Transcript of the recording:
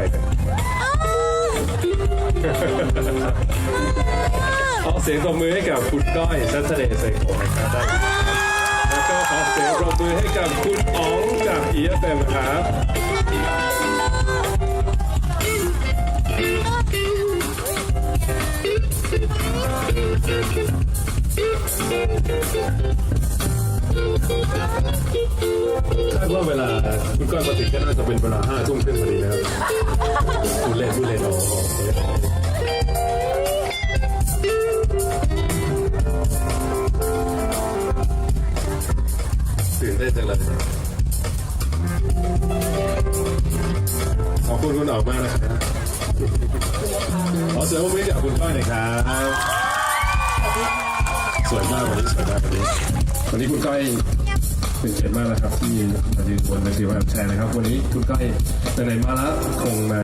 อะไรกันเอเสียงปรบมือให้กับคุณก้อยชัชเดชเสกโอนะครับได้แล้วก็ขอเสียงปรบมือให้กับคุณอ๋องจาก EFM ครับคาดว่าเวลาคุณก้อยมาถึงก็น่าจะเป็นเวลาห้าทุ่มครึ่งพอดีนะครับ เล่นพูดเล่นเอาตื่นเต้นจังเลยขอบคุณคุณออกมากนะครับขอเสียงปรบมือให้กับคุณก้อยหน่อยครับ สวยมากวันนี้สวยมากวันนี้วันนี้คุณก้อยเป็นเกียรติมากนะครับที่มายืนบนเวทีวันแชร์นะครับ วันนี้คุณก้อยไหนมาแล้วคงมา